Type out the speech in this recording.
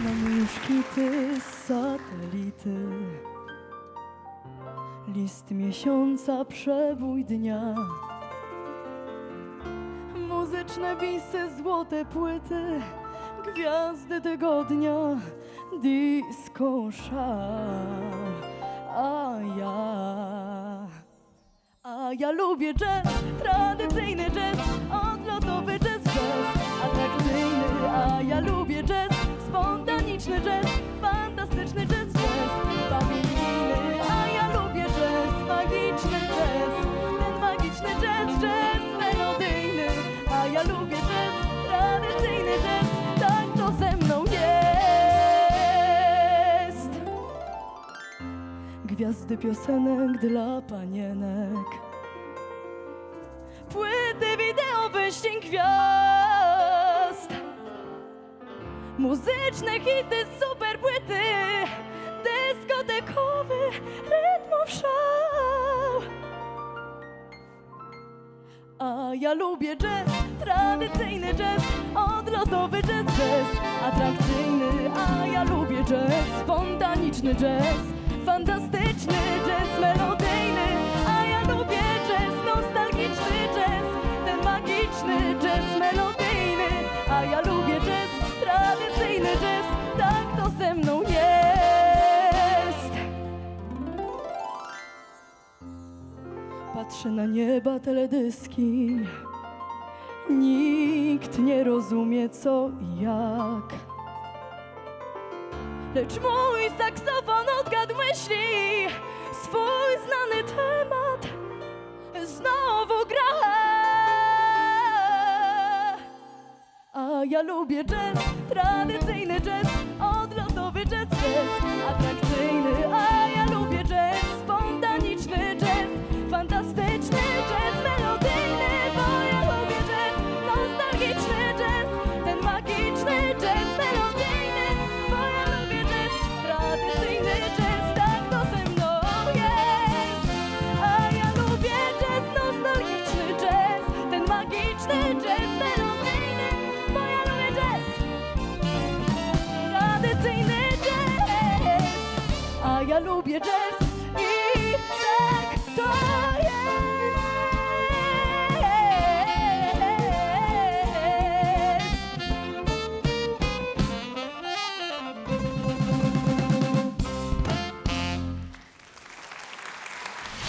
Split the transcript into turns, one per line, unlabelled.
Znamy już hity z satelity. List miesiąca, przebój dnia. Muzyczne bisy, złote płyty Gwiazdy tygodnia. Disco szał A ja a ja lubię jazz, tradycyjny jazz, odlotowy jazz Gwiazdy piosenek dla panienek. Płyty wideo, wyścig gwiazd. Muzyczne hity, super płyty. Dyskotekowy rytmów szał. A ja lubię jazz, tradycyjny jazz Odlotowy jazz, jazz atrakcyjny. A ja lubię jazz, spontaniczny jazz Fantastyczny Patrzę na nieba teledyski. Nikt nie rozumie co i jak. Lecz mój saksofon odgadł myśli. Swój znany temat Znowu gra. A ja lubię jazz, tradycyjny jazz Odlotowy jazz, jazz atrakcyjny ja lubię jazz